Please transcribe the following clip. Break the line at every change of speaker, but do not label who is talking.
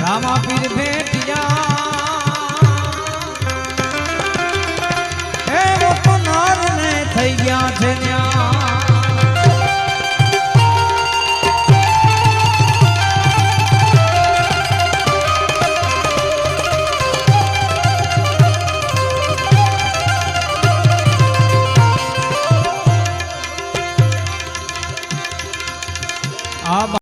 રામા પીર આભાર